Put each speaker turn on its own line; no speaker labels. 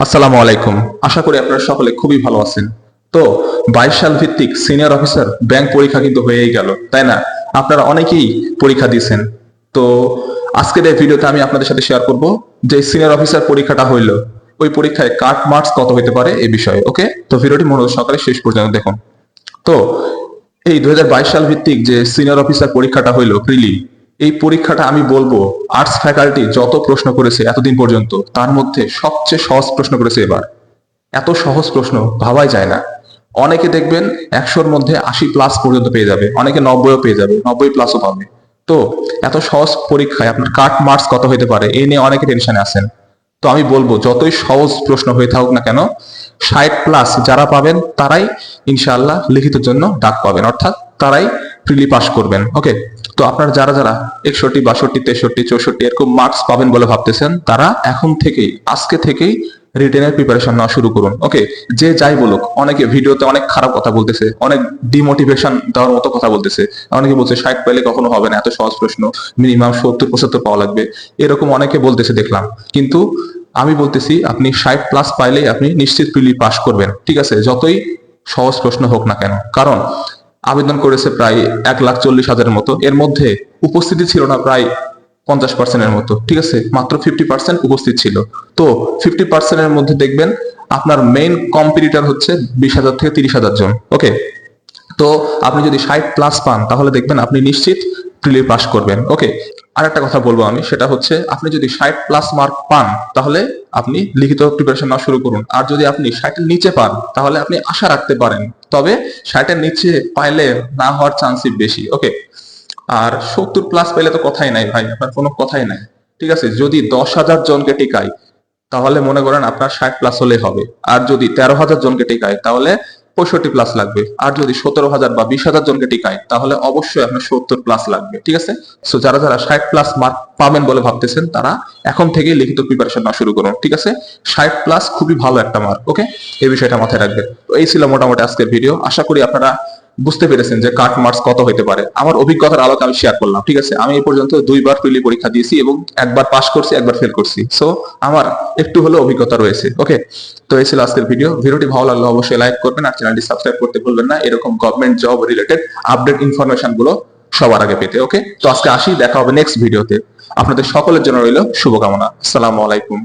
আসসালামু আলাইকুম। আশা করি আপনারা সকলে খুবই ভালো আছেন। তো, বাইশ সাল ভিত্তিক সিনিয়র অফিসার ব্যাংক পরীক্ষা কিন্তু হয়েই গেল, তাই না? আপনারা অনেকেই পরীক্ষা দিয়েছেন। তো, আজকের এই ভিডিওতে আমি আপনাদের সাথে শেয়ার করব যে সিনিয়র অফিসার পরীক্ষাটা হইল, ওই পরীক্ষায় কাট মার্কস কত হতে পারে এই বিষয়ে, ওকে? তো ভিডিওটি মনোযোগ সহকারে শেষ পর্যন্ত দেখুন। তো, এই দুই হাজার বাইশ সাল ভিত্তিক যে সিনিয়র অফিসার পরীক্ষাটা হইল প্রিলি এই পরীক্ষাটা আমি বলব আর্টস ফ্যাকাল্টি যত প্রশ্ন করেছে এতদিন পর্যন্ত, তার মধ্যে সবচেয়ে সহজ প্রশ্ন করেছে এবার। এত সহজ প্রশ্ন ভাবাই যায় না। অনেকে দেখবেন একশোর মধ্যে আশি প্লাস পর্যন্ত পেয়ে যাবে, অনেকে নব্বইও পেয়ে যাবে, নব্বই প্লাসও পাবে। তো, এত সহজ পরীক্ষায় আপনার কাট মার্কস কত হতে পারে এ নিয়ে অনেকে টেনশনে আছেন। তো আমি বলব, যতই সহজ প্রশ্ন হয়ে থাকুক না কেন, ষাট প্লাস যারা পাবেন, তারাই ইনশাআল্লাহ লিখিত জন্য ডাক পাবেন, অর্থাৎ তারাই প্রিলি পাস করবেন ওকে তো আপনারা যারা যারা একষট্টি, বাষট্টি, তেষট্টি, চৌষট্টি এরকম মার্কস পাবেন বলে ভাবতেছেন, তারা এখন থেকেই, আজকে থেকেই রিটেনের প্রিপারেশন নেওয়া শুরু করুন। ওকে যে যাই বলুক, অনেকে ভিডিওতে অনেক খারাপ কথা বলতেছে, অনেক ডিমোটিভেশন দেওয়ার মতো কথা বলতেছে। অনেকে বলছে, ষাট পাইলে কখনো হবে না, এত সহজ প্রশ্ন মিনিমাম সত্তর, পঁচাত্তর পাওয়া লাগবে। এরকম অনেকে বলতেছে, দেখলাম। কিন্তু আমি বলতেছি, আপনি ষাট প্লাস পাইলেই আপনি নিশ্চিত প্রিলি পাস করবেন। ঠিক আছে? যতই সহজ প্রশ্ন হোক না কেন। কারণ আবেদন করেছে প্রায় এক লাখ চল্লিশ হাজারের মতো। এর মধ্যে উপস্থিতি ছিল না প্রায় পঞ্চাশ পার্সেন্টের মতো। ঠিক আছে? মাত্র ফিফটি পার্সেন্ট উপস্থিত ছিল। তো ফিফটি পার্সেন্টের মধ্যে দেখবেন আপনার মেইন কম্পিটিটর হচ্ছে বিশ হাজার থেকে তিরিশ হাজার জন। ওকে তো আপনি যদি ষাট প্লাস পান, তাহলে দেখবেন আপনি নিশ্চিত প্রিলি পাস করবেন। ওকে আর একটা কথা বলব আমি, সেটা হচ্ছে আপনি যদি ষাট প্লাস মার্ক পান, তাহলে আপনি লিখিত প্রিপারেশন নেওয়া শুরু করুন। আর যদি আপনি ষাটের নিচে পান, তাহলে আপনি আশা রাখতে পারেন তবে ষাটের নিচে পাইলে না হওয়ার চান্সই বেশি। ওকে আর সত্তর প্লাস পাইলে তো কথাই নাই ভাই, আপনার কোনো কথাই নাই। ঠিক আছে? যদি দশ হাজার জনকে টিকাই তাহলে মনে করেন আপনার ষাট প্লাস হলে হবে। আর যদি তেরো হাজার জনকে টিকায়, তাহলে পঁয়ষট্টি প্লাস লাগবে। আর যদি সতেরো হাজার বা বিশ হাজার জনকে টিকায়, তাহলে অবশ্যই আপনার সত্তর প্লাস লাগবে। ঠিক আছে? সো যারা যারা ষাট প্লাস মার্ক পাবেন বলে ভাবতেছেন, তারা এখন থেকে লিখিত প্রিপারেশন না শুরু করুন। ঠিক আছে? ষাট প্লাস খুবই ভালো একটা মার্ক ওকে এই বিষয়টা মাথায় রাখবেন। তো এই ছিল মোটামুটি আজকের ভিডিও আশা করি আপনারা বুঝতে পেরেছেন যে কাট মার্কস কত হতে পারে। আমার অভিজ্ঞতার আলোকে আমি শেয়ার করলাম, ঠিক আছে? আমি এই পর্যন্ত দুইবার প্রিলি পরীক্ষা দিয়েছি এবং একবার পাস করছি, একবার ফেল করছি। সো আমার একটু হলেও অভিজ্ঞতা রয়েছে। ওকে তো এই ছিল আজকের ভিডিও ভিডিওটি ভালো লাগলে অবশ্যই লাইক করবেন আর চ্যানেলটি সাবস্ক্রাইব করতে ভুলবেন না। এরকম গভর্নমেন্ট জব রিলেটেড আপডেট ইনফরমেশনগুলো সবার আগে পেতে। ওকে তো আজকে আসি, দেখা হবে নেক্সট ভিডিওতে আপনাদের সকলের জন্য রইল শুভকামনা। আসসালামু আলাইকুম।